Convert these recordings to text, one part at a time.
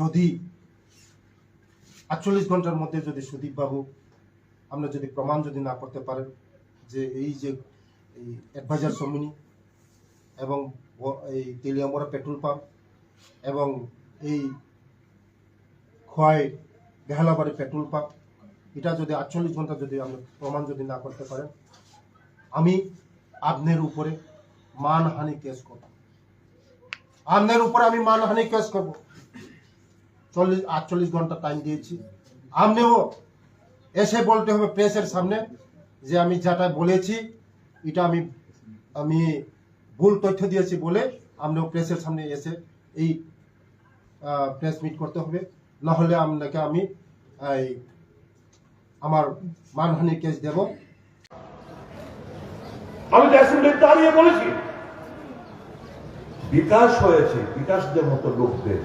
যদি আটচল্লিশ ঘণ্টার মধ্যে যদি সুদীপ বাবু, আমরা যদি প্রমাণ যদি না করতে পারেন যে এই যে এই অ্যাডভাইজার সমিনি এবং এই তেলিয়ামরা পেট্রোল পাম্প এবং এই খোয়াই বেহালাবাড়ি পেট্রোল পাম্প এটা যদি আটচল্লিশ ঘণ্টা যদি আমরা প্রমাণ যদি না করতে পারেন, আমি আপনার উপরে মানহানি কেস করব। আপনার উপরে আমি মানহানি কেস করব। চল্লিশ, আটচল্লিশ ঘণ্টা টাইম দিয়েছি। আপনিও এসে বলতে হবে প্রেসের সামনে যে আমি যেটা বলেছি, এটা আমি আমি ভুল তথ্য দিয়েছি বলে আপনিও প্রেসের সামনে এসে এই প্রেস মিট করতে হবে। না হলে আপনাকে আমি, এই, আমার মানহানি কেস দেব। আমি দাঁড়িয়ে বলেছি। বিকাশ হয়েছে, বিকাশদের মতো লোকদের।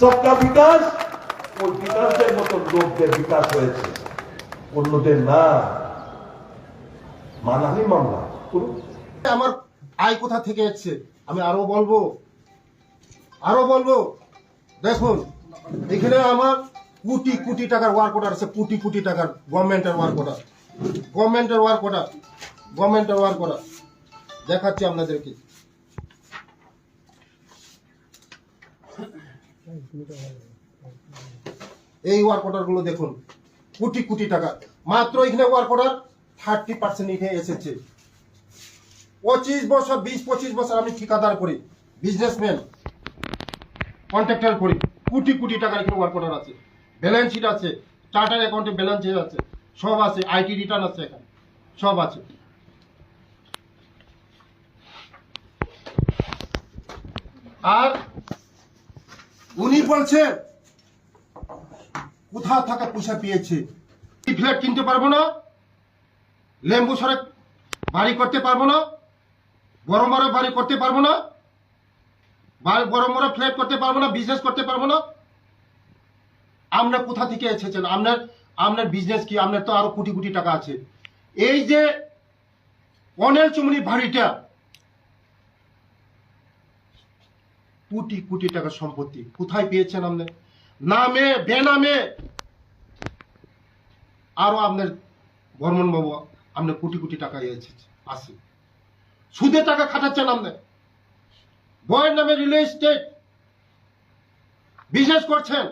সবকা বিকাশ? ওই বিকাশদের মতো লোকদের বিকাশ হয়েছে। অন্যদের না। মানহানি মামলা। আমার আয় কোথা থেকে এসছে? আমি আরও বলব। আরও বলব। দেখুন, এখানে আমার কোটি কোটি টাকার ওয়ার্ক অর্ডার আছে, কোটি কোটি টাকার গভর্নমেন্টের ওয়ার্ক অর্ডার গভর্নমেন্টের ওয়ার্ক অর্ডার গভর্নমেন্টের ওয়ার্ক অর্ডার দেখাচ্ছি আপনাদেরকে। এই ওয়ার্ক অর্ডারগুলো দেখুন, কোটি কোটি টাকা। মাত্র এখানে ওয়ার্ক অর্ডার থার্টি পার্সেন্ট এসেছে। পঁচিশ বছর, বিশ, পঁচিশ বছর আমি ঠিকাদার করি বিজনেসম্যান কন্ট্রাক্টর করি। কোটি কোটি টাকার এখানে ওয়ার্ক অর্ডার আছে। ব্যালেন্স শিট আছে চার্টার অ্যাকাউন্টে ব্যালেন্স শিট আছে, সব আছে আইটি রিটার্ন আছে এখানে, সব আছে। আর উনি বলছেন কোথা থাকা পয়সা পেয়েছে? ফ্ল্যাট কিনতে পারব না, লেম্বু সরে বাড়ি করতে পারব না বড় বড় বাড়ি করতে পারব না, বড় বড় ফ্ল্যাট করতে পারব না বিজনেস করতে পারব না। আপনার কোথা থেকে এসেছেন? আপনার আপনার বিজনেস কি? আপনার তো আরও কোটি কোটি টাকা আছে। এই যে অনেল চুমনি বাড়িটা কোটি কোটি টাকার সম্পত্তি। কোথায় পেয়েছেন আপনি? নামে, বেনামে। আরও আপনার বর্মন বাবু আপনার কোটি কোটি টাকা আছে। সুদে টাকা খাটাচ্ছেন আপনি। বয়ের নামে রিয়েল এস্টেট বিজনেস করছেন।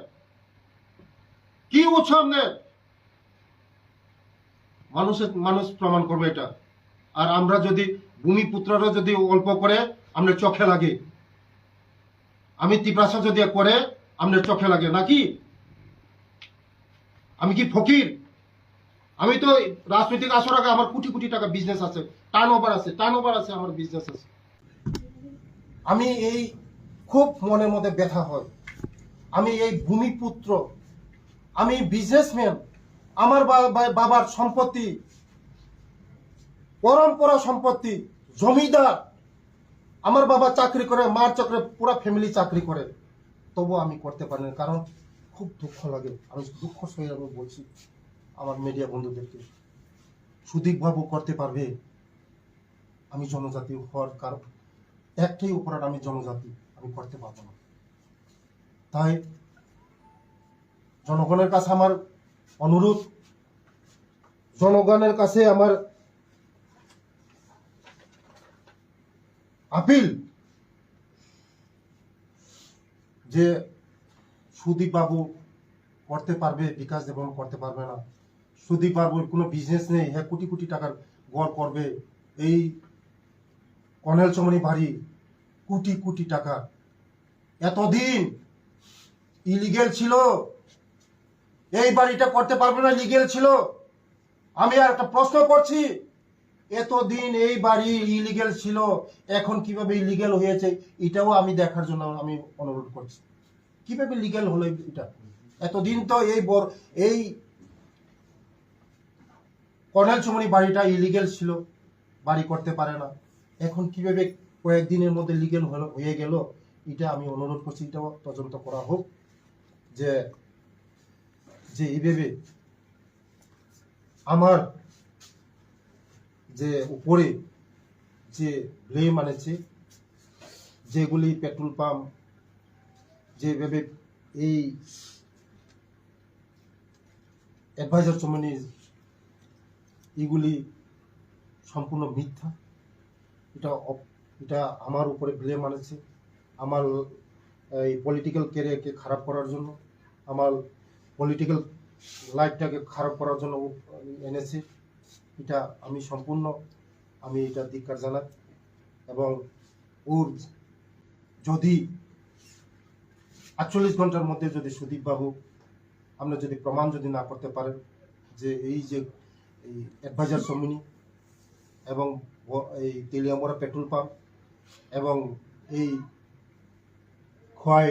কি উৎস আপনার মানুষের, মানুষ প্রমাণ করবে এটা। আর আমরা যদি, ভূমিপুত্ররা যদি অল্প করে, আপনার চোখে লাগে আমি তিপ্রাসা যদি করে আপনার চোখে লাগে, নাকি? আমি কি ফকির? আমি তো রাজনৈতিক আসর আগে আমার কোটি কোটি টাকা বিজনেস আছে টার্ন ওভার আছে টার্ন ওভার আছে, আমার বিজনেস আছে। আমি এই খুব মনের মধ্যে ব্যথা হয়। আমি এই ভূমিপুত্র, আমি বিজনেসম্যান আমার বাবার সম্পত্তি, পরম্পরা সম্পত্তি, জমিদার আমার বাবা চাকরি করে, মার চাকরি, পুরো ফ্যামিলি চাকরি করে। তবু আমি করতে পারি না, কারণ খুব দুঃখ লাগে। আমি দুঃখ সঙ্গে আমি বলছি আমার মিডিয়া বন্ধুদেরকে। সুদীপ বাবু করতে পারবে? আমি জনজাতি হওয়ার কারণ, একটাই অপরাধ, আমি জনজাতি, আমি করতে পারব না। তাই জনগণের কাছে আমার অনুরোধ, জনগণের কাছে আমার আপিল যে সুদীপ বাবু করতে পারবে, বিকাশ দেবন করতে পারবে না। সুদীপ বাবুর কোনো বিজনেস নেই হ্যাঁ কোটি কোটি টাকার গড় করবে। এই কনেল চমনি বাড়ি কোটি কোটি টাকা। এতদিন ইলিগেল ছিল, এই বাড়িটা করতে পারবে না লিগেল ছিল। আমি আর একটা প্রশ্ন করছি এতদিন এই বাড়ি ইলিগেল ছিল, এখন কীভাবে ইলিগেল হয়েছে, এটাও আমি দেখার জন্য আমি অনুরোধ করছি। কীভাবে লিগেল হলো এটা? এতদিন তো এই বর, এই কর্নেল চুমনি বাড়িটা ইলিগেল ছিল, বাড়ি করতে পারে না। এখন কীভাবে কয়েকদিনের মধ্যে লিগেল হলো, হয়ে গেল, এটা আমি অনুরোধ করছি, এটাও তদন্ত করা হোক, যে যে এইভাবে আমার যে উপরে যে ব্লেম আনেছে, যেগুলি পেট্রোল পাম্প যেভাবে এই অ্যাডভাইজার চমনির এগুলি সম্পূর্ণ মিথ্যা। এটা এটা আমার উপরে ব্লেম আনেছে। আমার, এই পলিটিক্যাল ক্যারিয়ারকে খারাপ করার জন্য, আমার পলিটিক্যাল লাইফটাকে খারাপ করার জন্য এনেছে। এটা আমি সম্পূর্ণ, আমি এটা ধিক্কার জানাই। এবং ওর যদি আটচল্লিশ ঘণ্টার মধ্যে যদি সুদীপ বাবু, আমরা যদি প্রমাণ যদি না করতে পারেন যে এই যে এই অ্যাডভাইজার সমিনি এবং এই তেলিয়ামরা পেট্রোল পাম্প এবং এই খোয়াই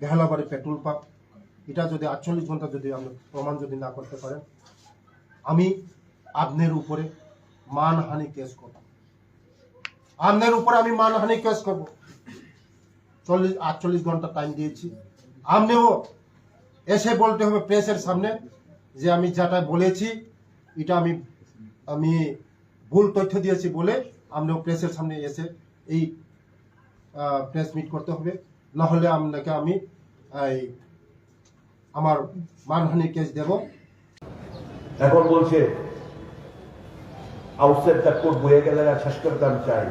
বেহালাবাড়ি পেট্রোল পাম্প এটা যদি আটচল্লিশ ঘণ্টা যদি আমরা প্রমাণ যদি না করতে পারেন, আমি আপনার উপরে মানহানি কেস করব। আপনার উপরে আমি মানহানি কেস করব। চল্লিশ আটচল্লিশ ঘণ্টা টাইম দিয়েছি। আপনিও এসে বলতে হবে প্রেসের সামনে যে আমি যেটা বলেছি এটা আমি আমি ভুল তথ্য দিয়েছি বলে আপনিও প্রেসের সামনে এসে এই প্রেস মিট করতে হবে। না হলে আপনাকে আমি এই, আমার মানহানি কেস দেব। এখন বলছে দ্য কোর্ট বয়ে গেলে আর শেষ করতে আমি চাই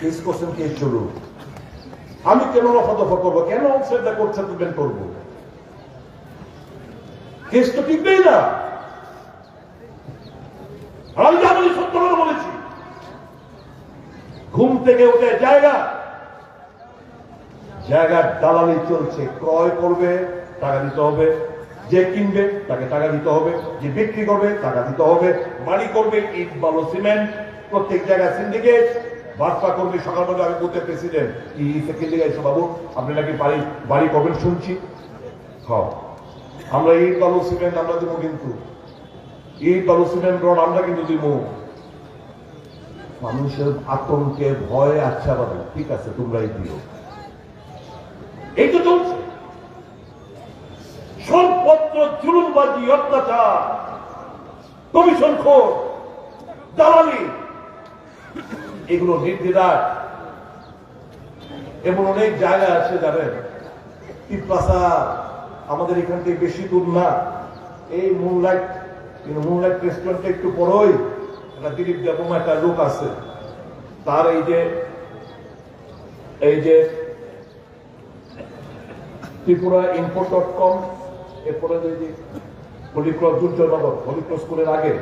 কেস করছেন কেস চলুক আমি কেন রফা দফা করব? কেন দ্য কোর্ট সেটেলমেন্ট করব? কেস তো টিকবেই না। আমি সত্য করে বলেছি। ঘুম থেকে উঠে জায়গা। জায়গার দালালি চলছে। ক্রয় করবে, টাকা দিতে হবে। যে কিনবে, তাকে টাকা দিতে হবে। যে বিক্রি করবে, টাকা দিতে হবে। বাড়ি করবে ইট, বালু, সিমেন্ট, প্রত্যেক জায়গায় সিন্ডিকেট বার্তা করবে, সকালবেলা আমি বলতে প্রেসিডেন্ট কি বাবু, আপনি নাকি বাড়ি বাড়ি করবেন শুনছি। হ্যাঁ আমরা ইট, বালু, সিমেন্ট, আমরা দেবো কিন্তু। ইট, বালু, সিমেন্ট, রড, আমরা কিন্তু দিব। মানুষের আতঙ্কে ভয় আচ্ছা বাবু ঠিক আছে, তোমরাই দিও। এই তো চলছে। জুলুমবাজি অত্যাচার, কমিশন দালালি, এগুলো নির্দিদার এবং অনেক জায়গা আছে যাবেন আমাদের এখান থেকে বেশি দূর না। এই মুনলাইট মুনলাইট একটু পরই একটা দিলীপ একটা লোক আছে। তার এই যে এই যে ত্রিপুরা ইনফো ডট কম এরপরে যে হলিক্রস দুর্জনগর হলিক্রস স্কুলের আগে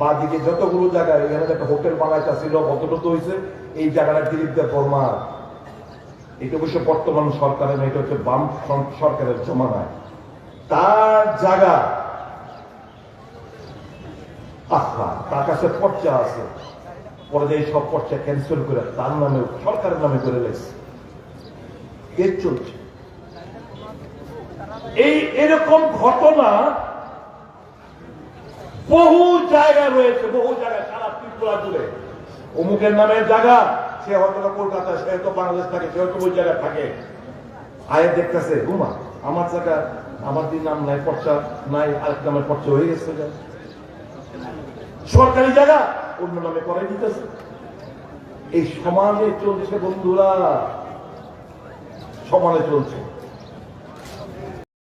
বা দিকে যতগুলো জায়গায় এখানে একটা হোটেল বানাইটা ছিল কতটুকু হয়েছে এই জায়গাটা দিলীপদের বর্মা। এটা অবশ্য বর্তমান সরকারের না, এটা হচ্ছে বাম সরকারের জমানায়। তার জায়গা আহা তার কাছে পর্চা আছে। পরে যে সব পর্চা ক্যান্সেল করে তার নামে সরকারের নামে করে লেছে এর চলছে। এই এরকম ঘটনা বহু জায়গায় রয়েছে, বহু জায়গায় সারা ত্রিপুরা জুড়ে। অমুকের নামে জায়গা, সে হয়তো কলকাতা, সে হয়তো বাংলাদেশ থাকে, সে হয়তো ওই জায়গায় থাকে। আয়ে দেখতেছে ঘুমা আমার জায়গা, আমার দিন নাম নাই পর্চা নাই আরেক নামে পর্চা হয়ে গেছে। সরকারি জায়গা, অন্য নামে করাই দিতেছে। এই সমাজে চলছে বন্ধুরা, সমানে চলছে।